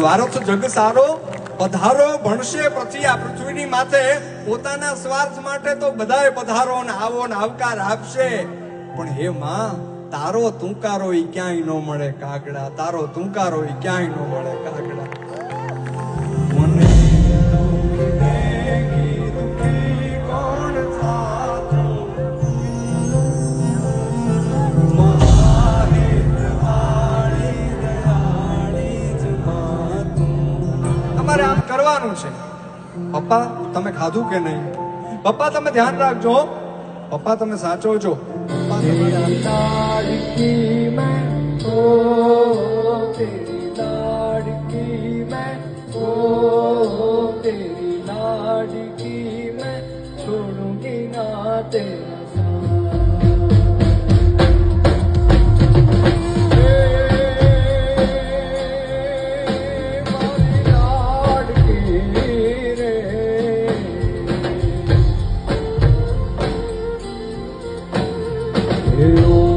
સ્વાર્થ જગ સારો, પધારો, ભણશે પછી આ પૃથ્વીની માથે. પોતાના સ્વાર્થ માટે તો બધાય પધારો ને આવો ને આવકાર આપશે. પણ હે માં, તારો તુંકારો ક્યાંય ન મળે કાગડા, તારો તુંકારો ક્યાંય ન મળે કાગડા. કરવાનું છે. પપ્પા, તમે ખાધું કે નહીં? પપ્પા, તમે ધ્યાન રાખજો પપ્પા, તમે સાચો જો તેરી લાડકી મેં છોડુંગી ના તેરા 日落